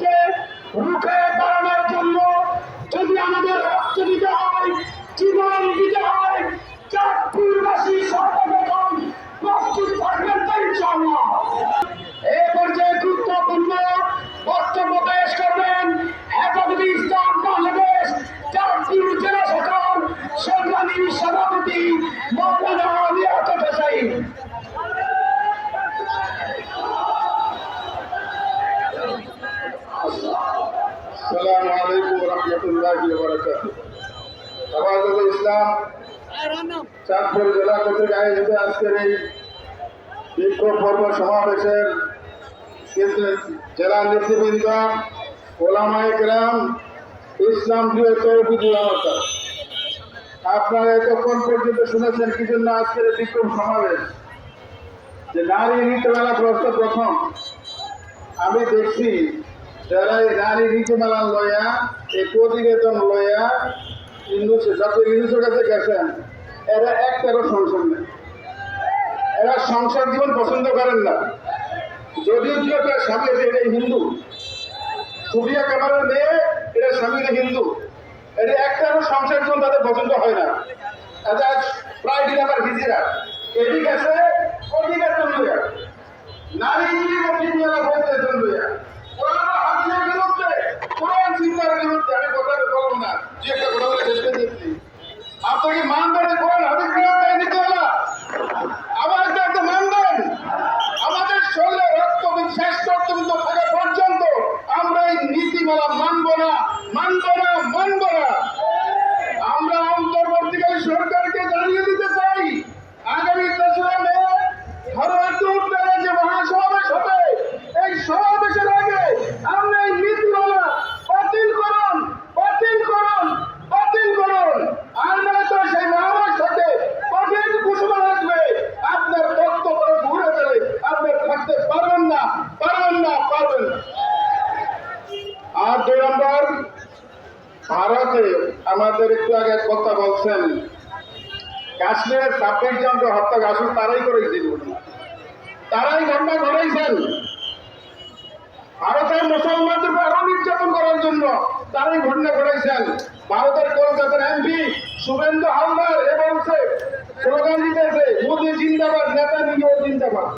Yeah. আসসালামু আলাইকুম রহমতুল্লাহি ওয়া বারাকাতুহু। হেফাজতে ইসলাম, চাঁদপুর জেলা কর্তৃক আয়োজিত আজকের এই বিক্ষোভ পর্ব সমাবেশের জেলা নেতৃবৃন্দ, ওলামায় গ্রাম ইসলাম প্রিয় চৌধুরী জনতা আপনারা এতক্ষণ পর্যন্ত শুনেছেন কি জন্য আজকের বিক্ষোভ সমাবেশ? যে নারী নীতিমালা প্রশ্ন প্রথম। আমি দেখছি যারা এই নারী নীতিমালা লয়া, এই প্রতিবেদন লয়া ইন্দুস যত ইন্দুসের কাছে গেছেন এরা একটারও সংসার নেই। এরা সংসার জীবন পছন্দ করেন না। যদিও কি তার স্বামী আছে, এটা হিন্দু। সুরিয়া কামারের মেয়ে, এটা স্বামীরা হিন্দু। এটা একটারও সংসার জীবন তাদের পছন্দ হয় না। এটা প্রায় দিন আবার হিজিরা এদিক আছে বলব না যে একটা কথা আর দুই নম্বর, ভারতে আমাদের একটু আগে কথা বলছেন, কাশ্মীরের ছাব্বিশ জনকে হত্যা আসুন তারাই করেছিল তারাই ঘটনা ঘটাইছেন। ভারতের মুসলমানদের আরও নির্যাতন করার জন্য তারাই ঘটনা ঘটাইছেন। ভারতের কলকাতার এমপি শুভেন্দু হালদার, এ বলছে, স্লোগান দিতেছে জিন্দাবাদ নেতা নিজেও জিন্দাবাদ।